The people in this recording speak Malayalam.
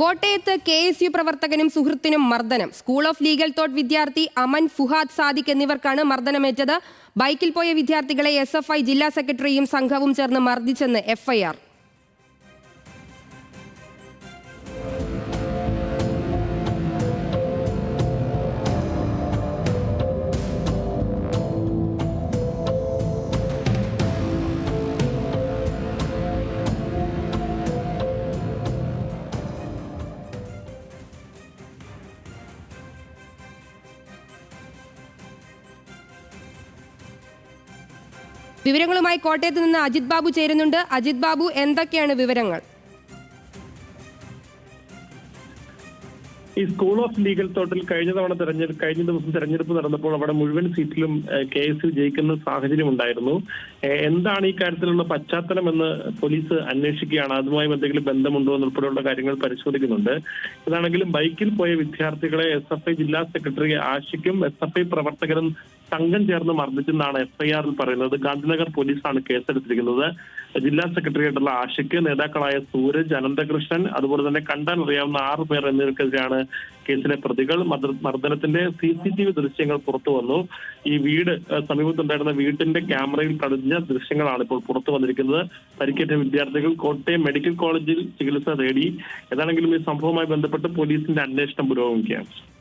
കോട്ടയത്ത് കെ എസ് യു പ്രവർത്തകനും സുഹൃത്തിനും മർദ്ദനം. സ്കൂൾ ഓഫ് ലീഗൽ തോട്ട് വിദ്യാർത്ഥി അമൻ ഫുഹാദ് സാദിഖ് എന്നിവർക്കാണ് മർദ്ദനമേറ്റത്. ബൈക്കിൽ പോയ വിദ്യാർത്ഥികളെ എസ് ജില്ലാ സെക്രട്ടറിയും സംഘവും ചേർന്ന് മർദ്ദിച്ചെന്ന് എഫ്ഐആർ വിവരങ്ങളുമായി കോട്ടയത്ത് നിന്ന് അജിത് ബാബു ചേരുന്നുണ്ട്. അജിത് ബാബു എന്തൊക്കെയാണ് വിവരങ്ങൾ? ഈ സ്കൂൾ ഓഫ് ലീഗൽ തോട്ടിൽ കഴിഞ്ഞ തവണ തെരഞ്ഞെടുപ്പ് കഴിഞ്ഞ ദിവസം തെരഞ്ഞെടുപ്പ് നടന്നപ്പോൾ അവിടെ മുഴുവൻ സീറ്റിലും കെ എസ് യു ജയിക്കുന്ന സാഹചര്യം ഉണ്ടായിരുന്നു. എന്താണ് ഈ കാര്യത്തിലുള്ള പശ്ചാത്തലം എന്ന് പോലീസ് അന്വേഷിക്കുകയാണ്. അതുമായി എന്തെങ്കിലും ബന്ധമുണ്ടോ എന്നുൾപ്പെടെയുള്ള കാര്യങ്ങൾ പരിശോധിക്കുന്നുണ്ട്. ഇതാണെങ്കിലും ബൈക്കിൽ പോയ വിദ്യാർത്ഥികളെ എസ് എഫ് ഐ ജില്ലാ സെക്രട്ടറി ആശിക്കും എസ് എഫ് ഐ പ്രവർത്തകരും സംഘം ചേർന്ന് മർദ്ദിച്ചെന്നാണ് എഫ്ഐആറിൽ പറയുന്നത്. ഗാന്ധിനഗർ പോലീസാണ് കേസെടുത്തിരിക്കുന്നത്. ജില്ലാ സെക്രട്ടറി ആയിട്ടുള്ള ആഷിക്ക് നേതാക്കളായ സൂരജ് അനന്തകൃഷ്ണൻ അതുപോലെ തന്നെ കണ്ടാൻ അറിയാവുന്ന ആറ് പേർ എന്നിവർക്കെതിരെയാണ് കേസിലെ പ്രതികൾ മർദ്ദ- മർദ്ദനത്തിന്റെ സി സി ടി വി ദൃശ്യങ്ങൾ പുറത്തു വന്നു. ഈ വീട് സമീപത്തുണ്ടായിരുന്ന വീട്ടിന്റെ ക്യാമറയിൽ കടഞ്ഞ ദൃശ്യങ്ങളാണ് ഇപ്പോൾ പുറത്തു വന്നിരിക്കുന്നത്. പരിക്കേറ്റ വിദ്യാർത്ഥികൾ കോട്ടയം മെഡിക്കൽ കോളേജിൽ ചികിത്സ തേടി. ഏതാണെങ്കിലും ഈ സംഭവവുമായി ബന്ധപ്പെട്ട് പോലീസിന്റെ അന്വേഷണം പുരോഗമിക്കുകയാണ്.